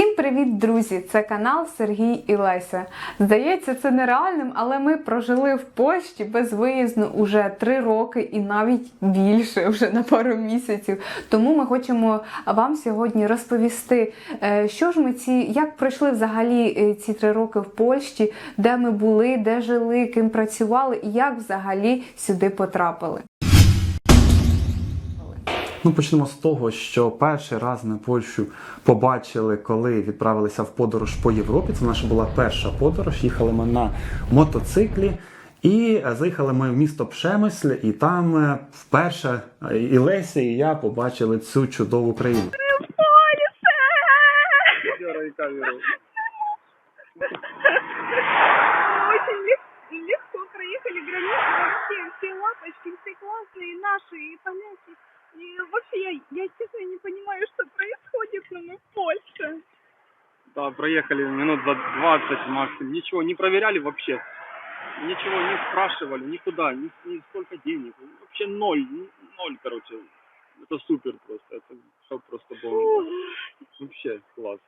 Всім привіт, друзі! Це канал Сергій і Леся. Здається, це нереальним, але ми прожили в Польщі безвиїзно уже три роки і навіть більше, вже на пару місяців. Тому ми хочемо вам сьогодні розповісти, е, що ж ми ці, як пройшли взагалі е, ці три роки в Польщі, де ми були, де жили, ким працювали і як взагалі сюди потрапили. Ну, почнемо з того, що перший раз ми Польщу побачили, коли відправилися в подорож по Європі. Це наша була перша подорож. Їхали ми на мотоциклі. І заїхали ми в місто Пшемисль, і там е, вперше е, і Леся, і я побачили цю чудову країну. Очень лег- легко проехали границу, вообще все лапочки, все классные, наши и поляки. И вообще я, я честно не понимаю, что происходит, но мы в Польше. Да, проехали минут за 20 максимум. Ничего не проверяли вообще. Ничего не спрашивали, никуда, ни, ни сколько денег. Вообще ноль, ноль, короче. Это супер просто, это все просто было. Вообще класс.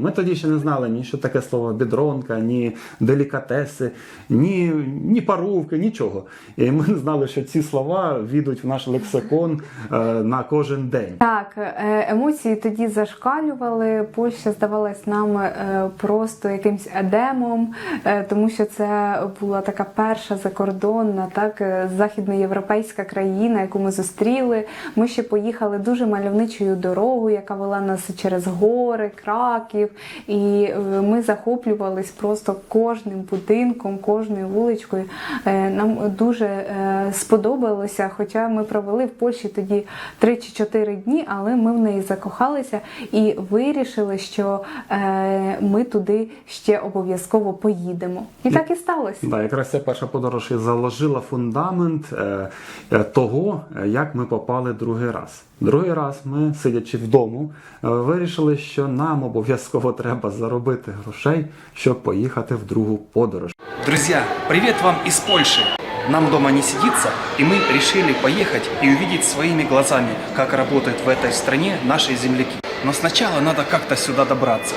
Ми тоді ще не знали ні що таке слово бідронка, ні делікатеси, ні, ні парувки, нічого. І ми не знали, що ці слова війдуть в наш лексикон е, на кожен день. Так, е, емоції тоді зашкалювали. Польща здавалась нам е, просто якимсь едемом, тому що це була така перша закордонна, так західноєвропейська країна, яку ми зустріли. Ми ще поїхали дуже мальовничою дорогою, яка вела нас через гори, краків, і е, ми захоплювались просто кожним будинком, кожною вуличкою. Е, Нам дуже е, сподобалося, хоча ми провели в Польщі тоді 3 чи 4 дні, але ми в неї закохалися і вирішили, що ми туди ще обов'язково поїдемо. І так і сталося. Да, якраз ця перша подорож і заложила фундамент того, як ми попали другий раз. Другий раз ми, сидячи вдома, е, вирішили, що нам обов'язково треба заробити грошей, щоб поїхати в другу подорож. Друзі, привіт вам із Польщі! Нам дома не сидится, и мы решили поехать и увидеть своими глазами, как работают в этой стране наши земляки. Но сначала надо как-то сюда добраться.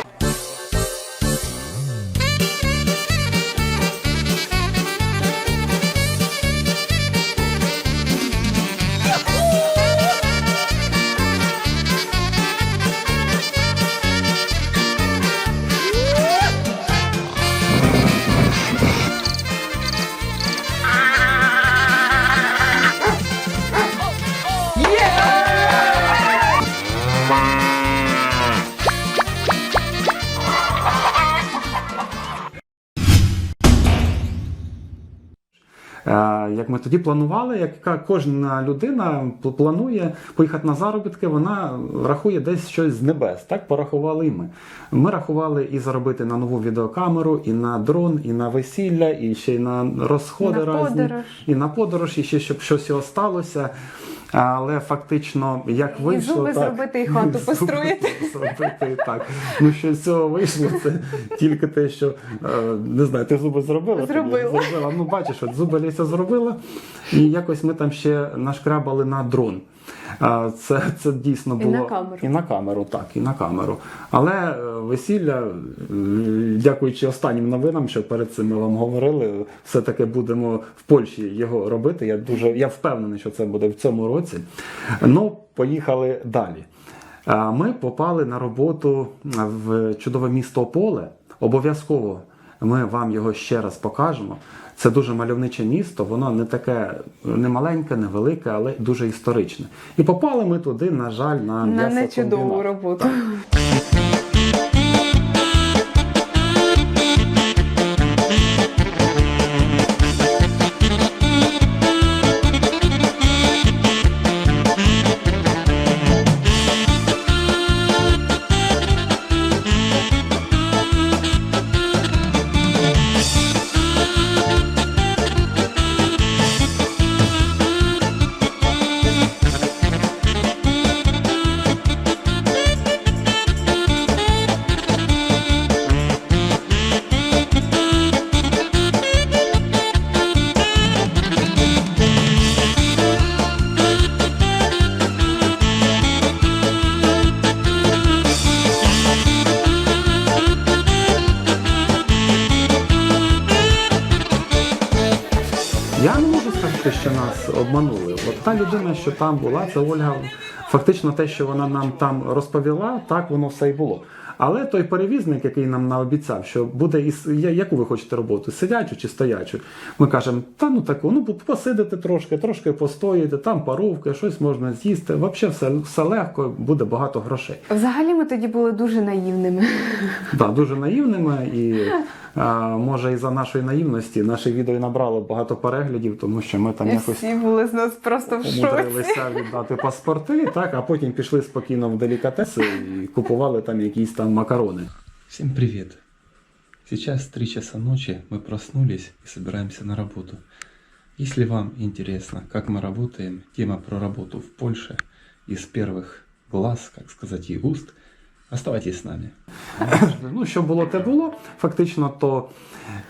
Тоді планували, як кожна людина планує поїхати на заробітки, вона рахує десь щось з небес. Так порахували і ми. Ми рахували і заробити на нову відеокамеру, і на дрон, і на весілля, і ще й на розходи На разні, подорож. і на подорож, і ще щоб щось сталося. осталося. Але фактично, як І вийшло, зуби так, зробити, і хату построїти. зробити, так. Ну що з цього вийшло, це тільки те, що е, не знаю, ти зуби зробила? Зробила. зробила. Ну, бачиш, от зуби Ліся зробила, і якось ми там ще нашкрабали на дрон. Це, це дійсно І було на камеру. І на камеру, так, і на камеру. Але е, весілля, е, дякуючи останнім новинам, що перед цим ми вам говорили, все-таки будемо в Польщі його робити. Я дуже я впевнений, що це буде в цьому році. Ну, поїхали далі. Ми попали на роботу в чудове місто Ополе. Обов'язково ми вам його ще раз покажемо. Це дуже мальовниче місто, воно не таке не маленьке, не велике, але дуже історичне. І попали ми туди, на жаль, на На нечудову роботу. трошки що там була, це Ольга. Фактично, те, що вона нам там розповіла, так воно все і було. Але той перевізник, який нам наобіцяв, що буде із яку ви хочете роботу, сидячу чи стоячу, ми кажемо, та ну таку, ну посидите трошки, трошки постоїте, там паровки, щось можна з'їсти. Взагалі все, все легко, буде багато грошей. Взагалі ми тоді були дуже наївними. Да, дуже наївними, і а, може із-за нашої наївності наше відео і набрало багато переглядів, тому що ми там якось Всі були з нас просто в шоці. умудрилися віддати паспорти, так, а потім пішли спокійно в делікатеси і купували там якісь там макарони. Всем привет! Сейчас 3 часа ночи, мы проснулись и собираемся на работу. Если вам интересно, как мы работаем, тема про работу в Польше из первых глаз, как сказать, и уст, оставайтесь с нами. Ну, що було, те було. Фактично, то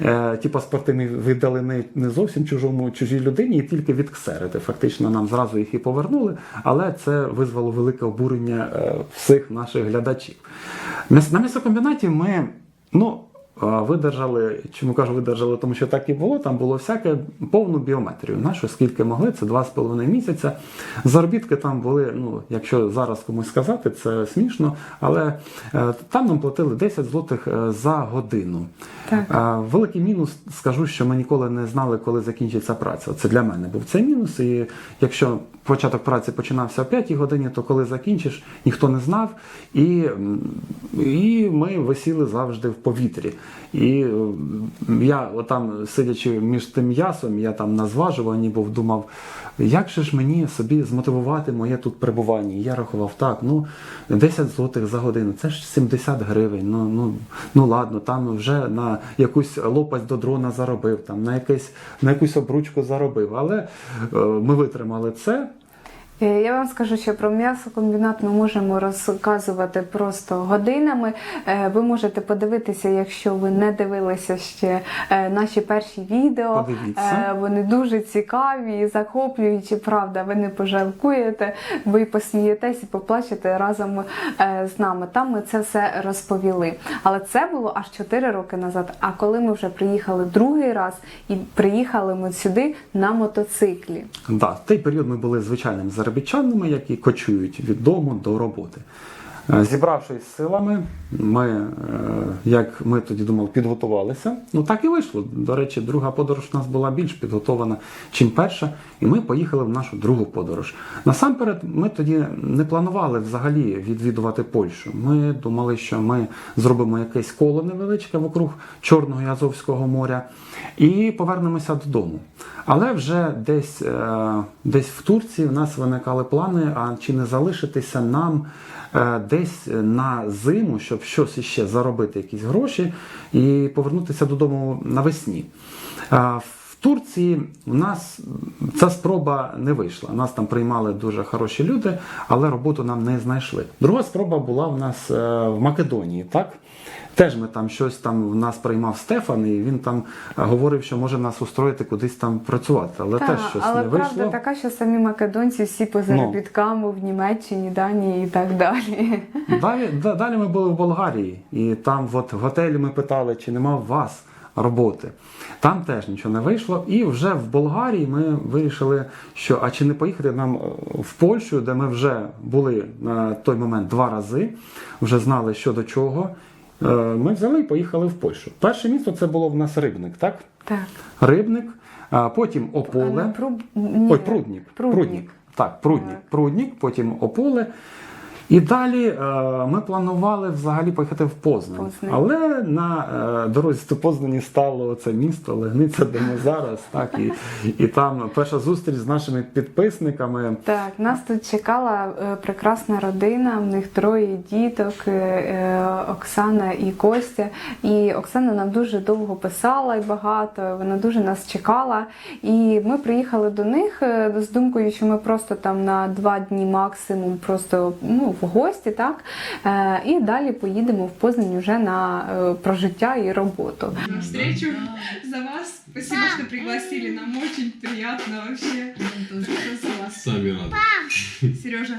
е, паспорти ми видали не, не зовсім чужому чужій людині, і тільки відксерити. Фактично, нам зразу їх і повернули, але це визвало велике обурення е, всіх наших глядачів. На, На місокомбінаті ми, ну. Видержали, чому кажу видержали, тому що так і було. Там було всяке повну біометрію. Нашу скільки могли, це два з половиною місяця. Заробітки там були, ну якщо зараз комусь сказати, це смішно, але е, там нам платили 10 злотих е, за годину. Так. Великий мінус, скажу, що ми ніколи не знали, коли закінчиться праця. Це для мене був цей мінус. І якщо початок праці починався о 5 годині, то коли закінчиш, ніхто не знав. І, і ми висіли завжди в повітрі. І я там, сидячи між тим м'ясом, я там на зважуванні був, думав, як же ж мені собі змотивувати моє тут перебування? І я рахував так, ну 10 злотих за годину, це ж 70 гривень. Ну, ну, ну ладно, там вже на якусь лопасть до дрона заробив, там на якесь на якусь обручку заробив. Але е, ми витримали це. Е, Я вам скажу, що про м'ясокомбінат ми можемо розказувати просто годинами. Е, Ви можете подивитися, якщо ви не дивилися ще е, наші перші відео. Подивіться. Вони дуже цікаві і захоплюючі. Правда, ви не пожалкуєте, ви посмієтесь і поплачете разом з нами. Там ми це все розповіли. Але це було аж 4 роки назад. А коли ми вже приїхали другий раз, і приїхали ми сюди на мотоциклі. Да, в той період ми були звичайним звичайними заробітчанами, які кочують від дому до роботи. Е, Зібравшись з силами, ми, е, як ми тоді думали, підготувалися. Ну так і вийшло. До речі, друга подорож у нас була більш підготована, чим перша, і ми поїхали в нашу другу подорож. Насамперед, ми тоді не планували взагалі відвідувати Польщу. Ми думали, що ми зробимо якесь коло невеличке вокруг Чорного і Азовського моря і повернемося додому. Але вже десь, е, десь в Турції в нас виникали плани, а чи не залишитися нам десь на зиму, щоб щось іще заробити, якісь гроші, і повернутися додому навесні. Е, В Турції у нас ця спроба не вийшла. Нас там приймали дуже хороші люди, але роботу нам не знайшли. Друга спроба була в нас е, в Македонії, так? Теж ми там щось там в нас приймав Стефан, і він там е, говорив, що може нас устроїти кудись там працювати, але Та, теж щось але не правда вийшло. Ну. така, що самі македонці всі по заробіткам в Німеччині, Данії і так далі. Далі, да- далі ми були в Болгарії, і там от в готелі ми питали, чи нема в вас роботи. Там теж нічого не вийшло. І вже в Болгарії ми вирішили, що а чи не поїхати нам е, в Польщу, де ми вже були на той момент два рази, вже знали, що до чого. Е, Ми взяли і поїхали в Польщу. Перше місто це було в нас Рибник, так? Так. Рибник, а потім Ополе. Ні. Ой, Пруднік. Пруднік. Так, Пруднік. Так. Пруднік, потім Ополе. І далі е, ми планували взагалі поїхати в Познань. Познань. Але на е, дорозі до Познані стало це місто Легниця, де ми зараз. Так, і, і там перша зустріч з нашими підписниками. Так, нас тут чекала е, прекрасна родина, в них троє діток, Оксана і Костя. І Оксана нам дуже довго писала і багато, вона дуже нас чекала. І ми приїхали до них з думкою, що ми просто там на два дні максимум просто ну, гості, так? Е, І далі поїдемо в Познань вже на е, прожиття і роботу. на встречу за вас. Спасибо, что пригласили. Нам очень приятно вообще. Сами рады. Сережа.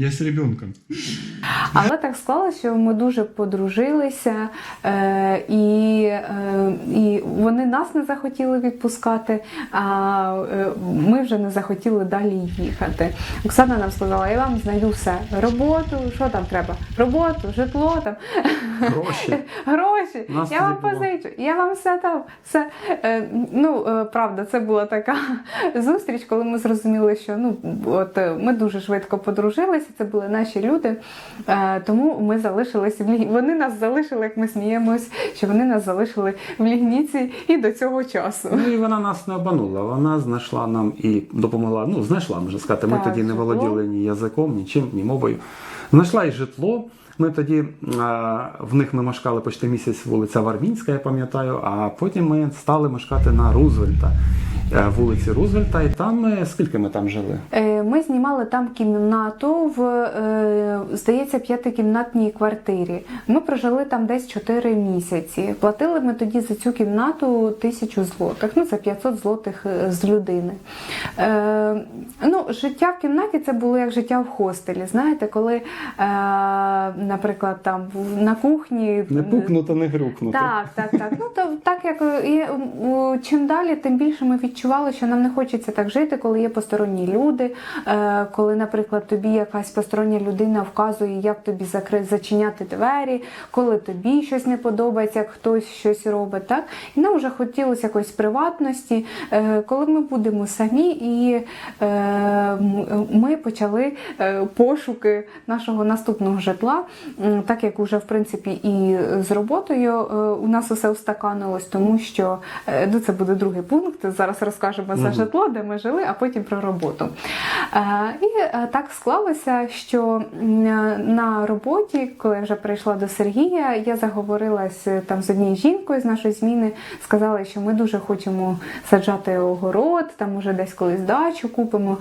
Я с ребенком. Але так склалося, що ми дуже подружилися, е, і, е, і вони нас не захотіли відпускати, а е, ми вже не захотіли далі їхати. Оксана нам сказала, я вам знайду все: роботу, що там треба? Роботу, житло там. Гроші. Гроші, Нас я вам позичу, я вам все дам. Все. Е, ну, е, правда, це була така зустріч, коли ми зрозуміли, що ну, от, е, ми дуже швидко подружилися, це були наші люди. Е, тому ми залишилися в Ліг... Вони нас залишили, як ми сміємось, що вони нас залишили в Лігніці і до цього часу. Ну і вона нас не обманула. Вона знайшла нам і допомогла. Ну, знайшла, можна сказати. Ми Так, тоді не володіли ні язиком, нічим, ні мовою. Знайшла і житло. Ми тоді в них ми мешкали почти місяць вулиця Варвінська, я пам'ятаю, а потім ми стали мешкати на Рузвельта, е, вулиці Рузвельта, і там скільки ми там жили? Е, Ми знімали там кімнату в, е, здається, п'ятикімнатній квартирі. Ми прожили там десь 4 місяці. Платили ми тоді за цю кімнату тисячу злотих, ну це 500 злотих е, з людини. Е, ну, життя в кімнаті це було як життя в хостелі. Знаєте, коли, е, наприклад, там на кухні Не пукнуто, не грюкнуто. так, так, так. Ну то так як е, і, чим далі, тим більше ми відчували, що нам не хочеться так жити, коли є посторонні люди. Е, коли, наприклад, тобі якась постороння людина вказує, як тобі зачиняти двері, коли тобі щось не подобається, як хтось щось робить. Так? І нам вже хотілося якоїсь приватності, е, коли ми будемо самі, і е, ми почали пошуки нашого наступного житла, так як уже в принципі і з роботою у нас усе устаканилось, тому що ну, це буде другий пункт. Зараз розкажемо за житло, де ми жили, а потім про роботу. Е, І е, так склалося, що на роботі, коли я вже прийшла до Сергія, я заговорилась е, там з однією жінкою з нашої зміни, сказала, що ми дуже хочемо саджати огород, там уже десь колись дачу купимо.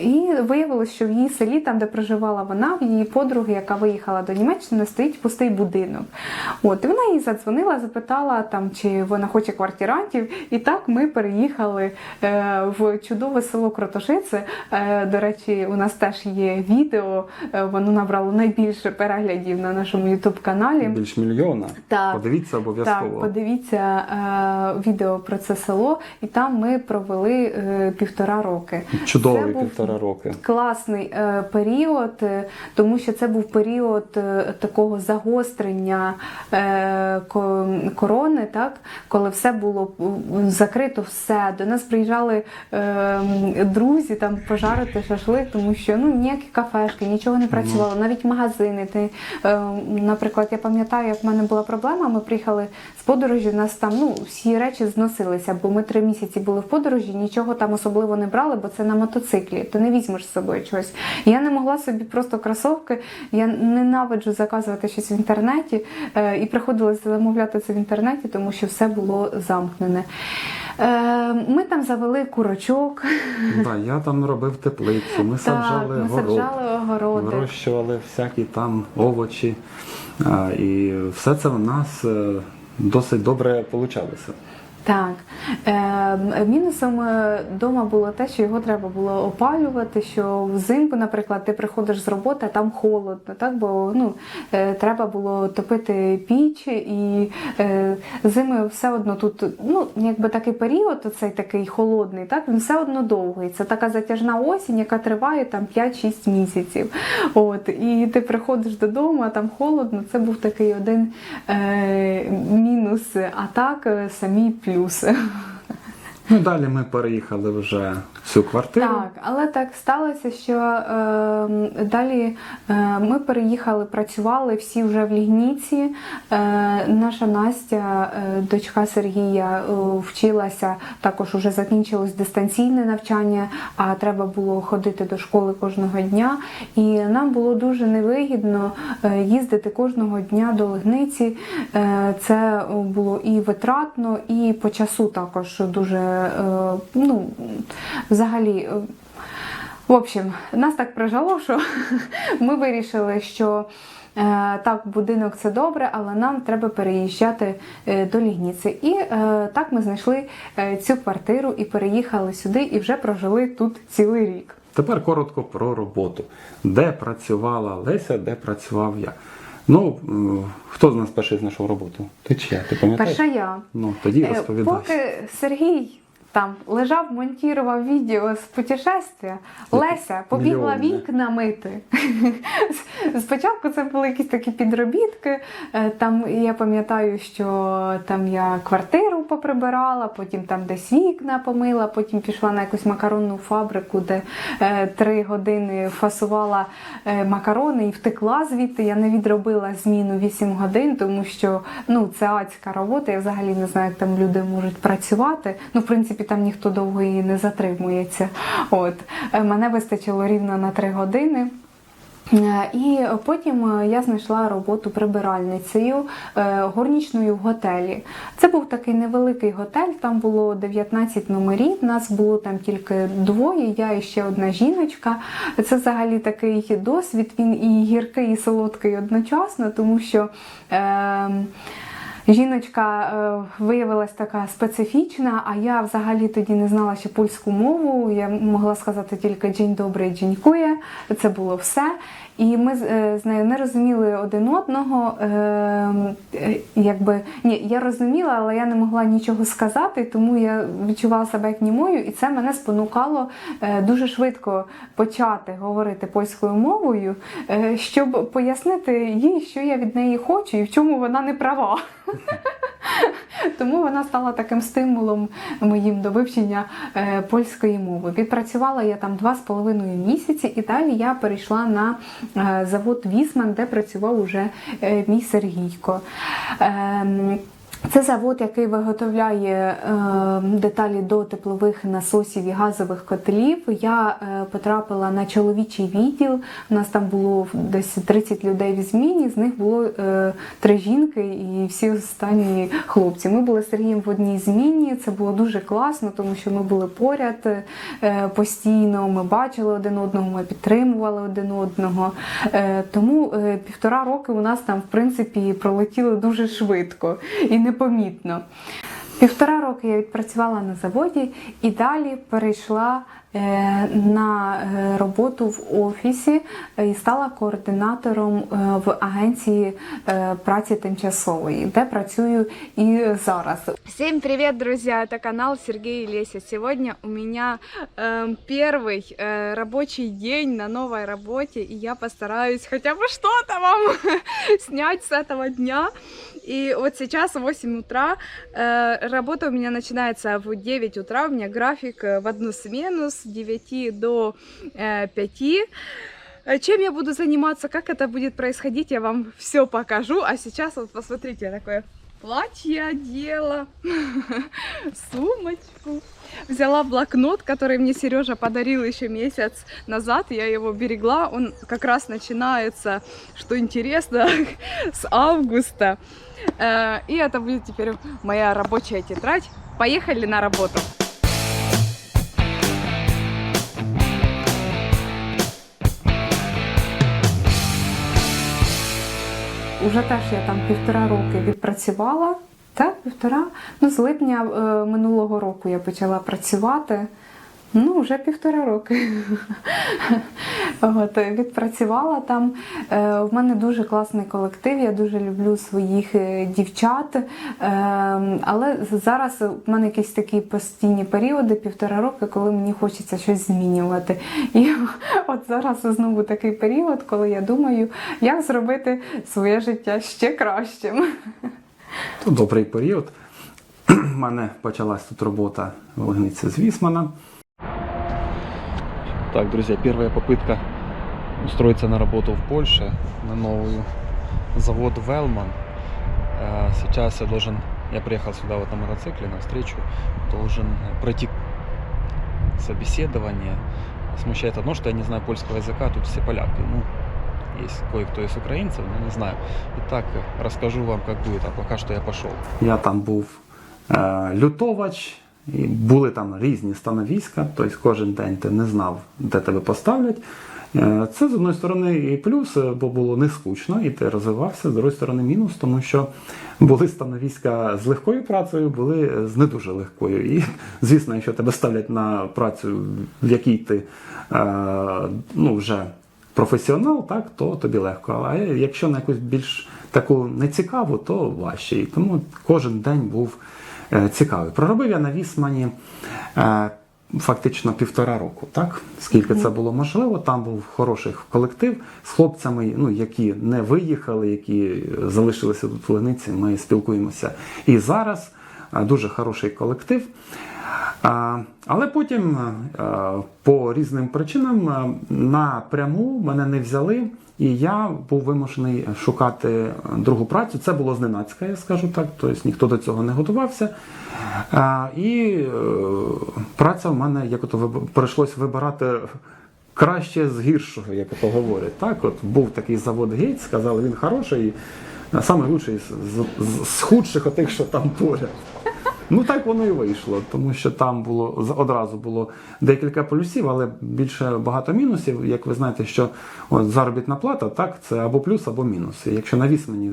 І виявилось, що в її селі, там, де проживала вона, в її подруги, яка виїхала до Німеччини, стоїть пустий будинок. От, і вона їй задзвонила, запитала, там, чи вона хоче квартирантів. І так ми переїхали е, в чудове село Кротошице. Е, до речі, у нас теж є відео, е, воно набрало найбільше переглядів на нашому ютуб каналі. Більш мільйона. Так. Подивіться обов'язково. Так, подивіться відео про це село, і там ми провели півтора роки. Чудовий Це був півтора роки. Класний період, тому що це був період такого загострення корони, так коли все було закрито, все до нас приїжджали е, друзі там пожарити шашлик, тому що ну ніякі кафешки, нічого не працювало, навіть магазини. Ти, е, наприклад, я пам'ятаю, як в мене була проблема. Ми приїхали з подорожі, у нас там ну всі речі зносилися, бо ми три місяці були в подорожі, нічого там особливо не брали, бо це на мотоциклі. Ти не візьмеш з собою чогось. Я не могла собі просто кросовки. Я ненавиджу заказувати щось в інтернеті, е, і приходилось замовляти це в інтернеті, тому що все було замкнене. Е, Ми там завели курочок, Да, я там робив теплицю, ми так, саджали ми город. саджали огороди. Вирощували всякі там овочі. І все це в нас е, досить добре получалося. Так. Е, мінусом вдома було те, що його треба було опалювати, що взимку, наприклад, ти приходиш з роботи, а там холодно, так? бо ну, е, треба було топити піч, і е, зими все одно тут, ну, якби такий період, оцей такий холодний, так? він все одно довгий. Це така затяжна осінь, яка триває там 5-6 місяців. От, і ти приходиш додому, а там холодно. Це був такий один е, мінус, а так е, самі плюси. Ну, далі ми переїхали вже в цю квартиру. Так, але так сталося, що е, далі е, ми переїхали, працювали всі вже в Лігніці. Е, наша Настя, е, дочка Сергія, е, вчилася також уже закінчилось дистанційне навчання, а треба було ходити до школи кожного дня. І нам було дуже невигідно е, їздити кожного дня до Лигниці. Е, Це було і витратно, і по часу також дуже ну, взагалі. е, В общем, нас так прижало, що ми вирішили, що е, так, будинок це добре, але нам треба переїжджати е, до Лігніці. І е, так ми знайшли е, цю квартиру і переїхали сюди, і вже прожили тут цілий рік. Тепер коротко про роботу. Де працювала Леся, де працював я. Ну, хто з нас перший знайшов роботу? Ти чи я? Ти пам'ятаєш? Перша я. Ну, тоді Е, розповідай. Поки Сергій там лежав, монтував відео з путешествия, Леся побігла вікна мити. Спочатку це були якісь такі підробітки. Е, Там я пам'ятаю, що там я квартиру поприбирала, потім там десь вікна помила, потім пішла на якусь макаронну фабрику, де е, три години фасувала е, макарони і втекла звідти. Я не відробила зміну 8 годин, тому що ну, це адська робота. Я взагалі не знаю, як там люди можуть працювати. Ну, в принципі, там ніхто довго і не затримується. От. Е, Мене вистачило рівно на 3 години. Е, І потім е, я знайшла роботу прибиральницею горнічною в готелі. Це був такий невеликий готель, там було 19 номерів, нас було там тільки двоє, я і ще одна жіночка. Це взагалі такий досвід, він і гіркий, і солодкий одночасно, тому що. Е, Жіночка е, виявилась така специфічна, а я взагалі тоді не знала ще польську мову. Я могла сказати тільки «Дзінь добре, дзінькує. Це було все. І ми з, е, нею не розуміли один одного. Е, е, якби ні, я розуміла, але я не могла нічого сказати, тому я відчувала себе як німою, і це мене спонукало е, дуже швидко почати говорити польською мовою, щоб пояснити їй, що я від неї хочу і в чому вона не права. Тому вона стала таким стимулом моїм до вивчення е, польської мови. Відпрацювала я там два з половиною місяці, і далі я перейшла на е, завод Вісман, де працював уже е, мій Сергійко. Це завод, який виготовляє е, деталі до теплових насосів і газових котлів. Я е, потрапила на чоловічий відділ. У нас там було десь 30 людей в зміні. З них було е, три жінки і всі останні хлопці. Ми були з Сергієм в одній зміні. Це було дуже класно, тому що ми були поряд е, постійно. Ми бачили один одного, ми підтримували один одного. Е, Тому е, півтора роки у нас там, в принципі, пролетіли дуже швидко і непомітно. Півтора роки я відпрацювала на заводі і далі перейшла е, на е, роботу в офісі е, і стала координатором е, в агенції е, праці тимчасової, де працюю і зараз. Всем привет, друзья! Это канал Сергей и Леся. Сегодня у меня э, первый э, рабочий день на новой работе, и я постараюсь хотя бы что-то вам снять с этого дня. И вот сейчас 8 утра. Э, работа у меня начинается в 9 утра. У меня график э, в одну смену с 9 до э, 5. Э, Чем я буду заниматься, как это будет происходить, я вам все покажу. А сейчас вот посмотрите, такое платье одела, сумочку. Взяла блокнот, который мне Сережа подарил еще месяц назад. Я его берегла. Он как раз начинается, что интересно, с августа. Э, И это будет теперь моя рабочая тетрадь. Поехали на работу. Уже теж я там півтора роки відпрацювала. Так, півтора. Ну, з липня е, минулого року я почала працювати. Ну, вже півтора роки. От, е, відпрацювала там. Е, в мене дуже класний колектив, я дуже люблю своїх е, дівчат. Е, але зараз в мене якісь такі постійні періоди, півтора роки, коли мені хочеться щось змінювати. І от зараз знову такий період, коли я думаю, як зробити своє життя ще кращим. Добрий період. У мене почалась тут робота в Лигниці з Вісмана. Так, друзья, первая попытка устроиться на работу в Польше, на новую. Завод Велман. Э, Сейчас я должен, я приехал сюда вот на мотоцикле на встречу, должен пройти собеседование. Смущает одно, что я не знаю польского языка, тут все поляки. Ну, есть кое-кто из украинцев, но не знаю. Итак, расскажу вам, как будет, а пока что я пошел. Я там був е, лютовач, і були там різні становіська, тобто кожен день ти не знав, де тебе поставлять. Е, Це з одної сторони і плюс, е, бо було не скучно, і ти розвивався, з другої сторони мінус, тому що були становиська з легкою працею, були з не дуже легкою. І, звісно, якщо тебе ставлять на працю, в якій ти е, ну, вже професіонал, так, то тобі легко. А якщо на якусь більш таку нецікаву, то важче. І тому кожен день був е, цікавий. Проробив я на Вісмані. Е, Фактично півтора року, так скільки це було можливо. Там був хороший колектив з хлопцями, ну які не виїхали, які залишилися тут в Лениці. Ми спілкуємося і зараз. Дуже хороший колектив. Але потім по різним причинам напряму мене не взяли, і я був вимушений шукати другу працю. Це було зненацька, я скажу так. Тобто ніхто до цього не готувався. І е, праця в мене як ото прийшлось вибирати краще з гіршого, як ото говорять. Так, от був такий завод Гейтс, сказали, він хороший, з, з, з- з худших отих, що там поряд. Ну так воно і вийшло, тому що там було одразу було декілька плюсів, але більше багато мінусів. Як ви знаєте, що от заробітна плата, так, це або плюс, або мінус. І Якщо на Вісмені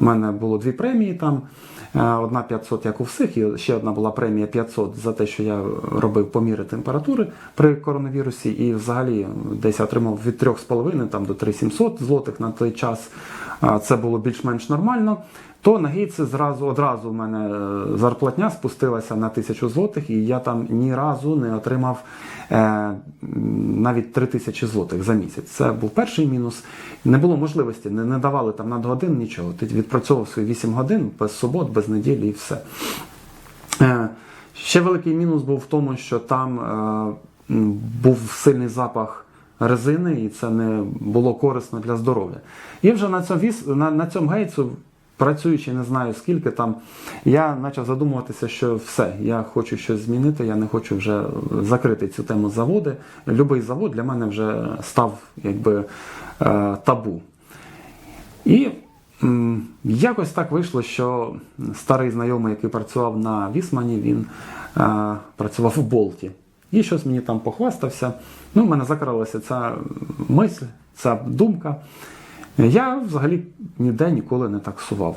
у мене було дві премії там, е, одна 500, як у всіх, і ще одна була премія 500 за те, що я робив поміри температури при коронавірусі, і взагалі десь отримав від 3,5 там, до 3,700 злотих на той час. Це було більш-менш нормально. То на гейці зразу одразу в мене е, зарплатня спустилася на тисячу злотих, і я там ні разу не отримав е, навіть три тисячі злотих за місяць. Це був перший мінус. Не було можливості, не, не давали там надгодин нічого. Ти відпрацьовував свої 8 годин без субот, без неділі і все. Е, Ще великий мінус був в тому, що там е, був сильний запах резини, і це не було корисно для здоров'я. І вже на цьому, віс, на, на цьому гейцу, працюючи не знаю скільки там, я почав задумуватися, що все, я хочу щось змінити, я не хочу вже закрити цю тему заводи. Любий завод для мене вже став якби е, табу. І якось так вийшло, що старий знайомий, який працював на Вісмані, він е, працював в Болті. І щось мені там похвастався. Ну, в мене закралася ця мисль, ця думка. Я взагалі ніде ніколи не таксував.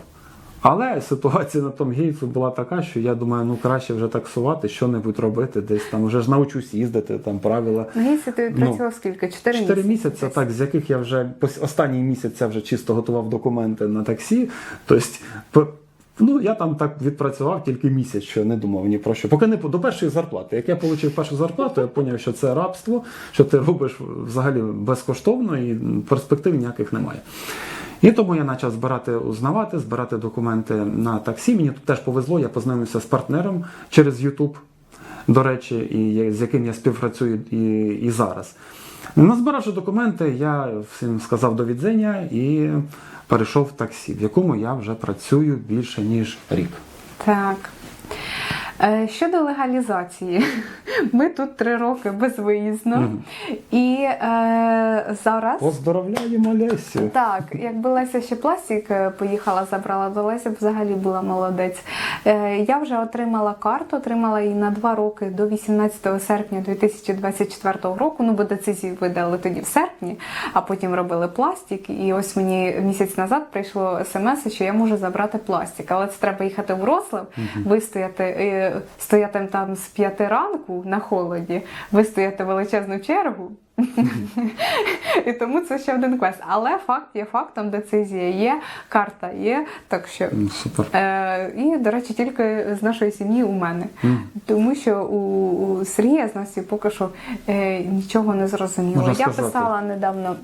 Але ситуація на тому гейцу була така, що я думаю, ну краще вже таксувати, що-небудь робити, десь там вже ж научусь їздити, там правила. На гейсі ти Ну, працював скільки? Чотири, Чотири місяці. місяці, так, з яких я вже останній місяць я вже чисто готував документи на таксі. Тобто, ну я там так відпрацював тільки місяць, що не думав ні про що. Поки не до першої зарплати. Як я отримав першу зарплату, я зрозумів, що це рабство, що ти робиш взагалі безкоштовно і перспектив ніяких немає. І тому я почав збирати, узнавати, збирати документи на таксі. Мені тут теж повезло, я познайомився з партнером через YouTube, до речі, і з яким я співпрацюю і, і зараз. Назбиравши документи, я всім сказав до відзення і перейшов в таксі, в якому я вже працюю більше ніж рік. Так. Е, Щодо легалізації, ми тут три роки безвиїзно. Мгм. І е, зараз. Поздоровляємо Лесю! Так, якби Леся ще пластик е, поїхала, забрала, то Леся б взагалі була молодець. Е, Я вже отримала карту, отримала її на два роки до 18 серпня 2024 року. Ну, бо децизію видали тоді в серпні, а потім робили пластик. І ось мені місяць назад прийшло смс, що я можу забрати пластик. Але це треба їхати в Рослав, вистояти, е, стояти там з п'яти ранку на холоді, вистояти величезну чергу. І тому це ще один квест. Але факт є фактом, децизія є, карта є. Так що. Супер. Е, і, до речі, тільки з нашої сім'ї у мене. Мгм. Тому що у, у Сергія з Насті поки що е, нічого не зрозуміло. Я сказати. писала недавно.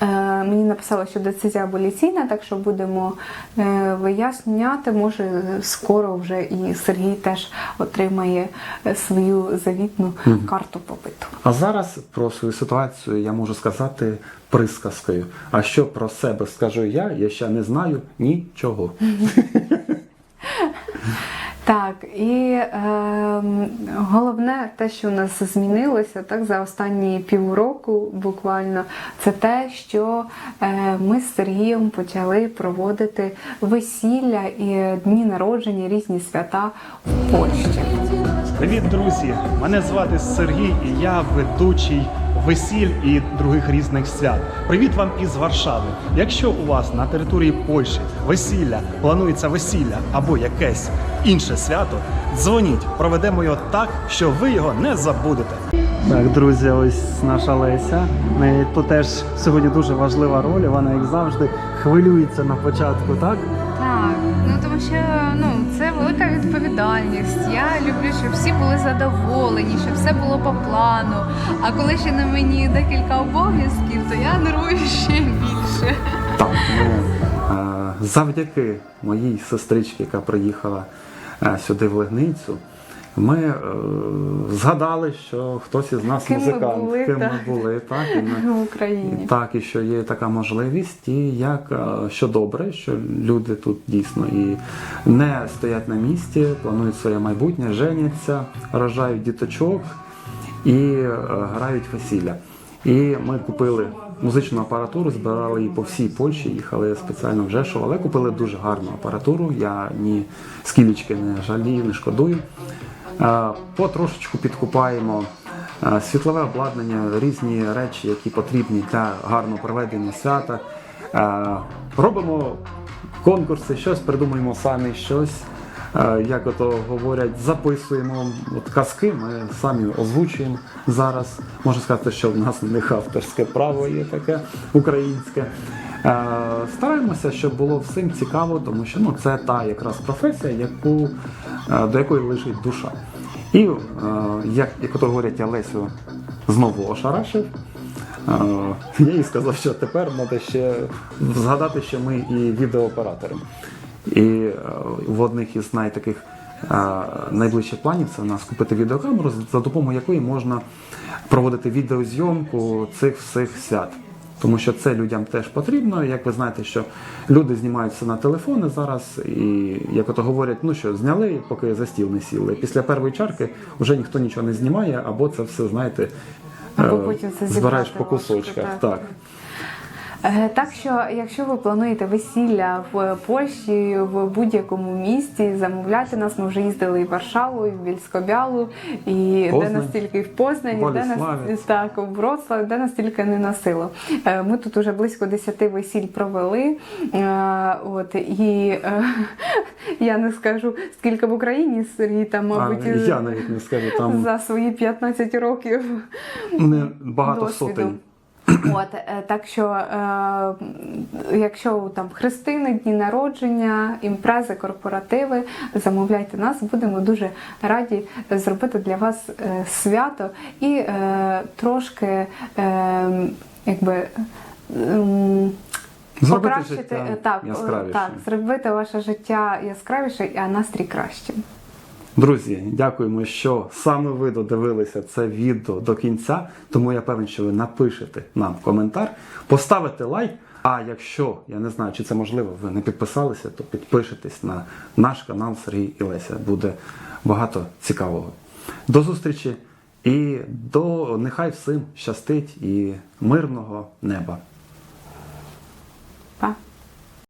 Е, мені написали, що децизія аболіційна, так що будемо е, виясняти. Може, скоро вже і Сергій теж отримає е, свою завітну карту попиту. А зараз про свою ситуацію я можу сказати присказкою. А що про себе скажу я, я ще не знаю нічого. Так, і е, головне те, що у нас змінилося так за останні півроку, буквально, це те, що е, ми з Сергієм почали проводити весілля і дні народження, різні свята в Польщі. Привіт, друзі! Мене звати Сергій і я ведучий весіль і других різних свят. Привіт вам із Варшави. Якщо у вас на території Польщі весілля, планується весілля або якесь інше свято, дзвоніть, проведемо його так, що ви його не забудете. Так, друзі, ось наша Леся. Неї тут теж сьогодні дуже важлива роль. Вона, як завжди, хвилюється на початку, так? Так, ну тому що ну відповідальність. Я люблю, щоб всі були задоволені, щоб все було по плану. А коли ще на мені декілька обов'язків, то я нервую ще більше. Ну, е, завдяки моїй сестричці, яка приїхала е, сюди в Легницю, ми е, згадали, що хтось із нас Ким ми були, ким так. ми були, так, і ми, В Україні. так, і що є така можливість, і як е, що добре, що люди тут дійсно і не стоять на місці, планують своє майбутнє, женяться, рожають діточок і е, грають весілля. І ми купили музичну апаратуру, збирали її по всій Польщі, їхали спеціально в Жешов, але купили дуже гарну апаратуру. Я ні скілічки не жалію, не шкодую. Е, Потрошечку підкупаємо е, світлове обладнання, різні речі, які потрібні для гарного проведення свята. Е, Робимо конкурси, щось придумуємо самі, щось, як ото говорять, записуємо от казки, ми самі озвучуємо зараз. Можу сказати, що в нас в них авторське право є таке українське. Е, Стараємося, щоб було всім цікаво, тому що ну, це та якраз професія, яку, е, до якої лежить душа. І е, як, як ото говорять, я Лесю знову ошарашив. Я їй сказав, що тепер треба ще згадати, що ми і відеооператори. І в одних із найтаких найближчих планів це у нас купити відеокамеру, за допомогою якої можна проводити відеозйомку цих всіх свят. Тому що це людям теж потрібно. Як ви знаєте, що люди знімаються на телефони зараз, і як ото говорять, ну що зняли, поки за стіл не сіли. Після першої чарки вже ніхто нічого не знімає, або це все, знаєте, Або е, потім це збираєш по важко, кусочках. так. так. Е, Так що, якщо ви плануєте весілля в Польщі в будь-якому місті, замовляйте нас. Ми вже їздили і в Варшаву, і в Вільськобялу, і Познань. де нас тільки в Познані, де нас так, в Вроцлав, де нас тільки не носило. Е, Ми тут уже близько 10 весіль провели. Е, От і я не скажу скільки в Україні Сергій там, мабуть, А, я навіть не скажу, там за свої 15 років не багато досвіду. сотень. От е, так що, е, якщо там хрестини, дні народження, імпрези, корпоративи, замовляйте нас, будемо дуже раді зробити для вас е, свято і е, трошки е, якби. ем, Зробити покращити життя е, так, е, так, зробити ваше життя яскравіше, а настрій кращим. Друзі, дякуємо, що саме ви додивилися це відео до кінця. Тому я певен, що ви напишете нам коментар, поставите лайк. А якщо я не знаю, чи це можливо, ви не підписалися, то підпишитесь на наш канал Сергій і Леся. Буде багато цікавого. До зустрічі і до нехай всім щастить і мирного неба.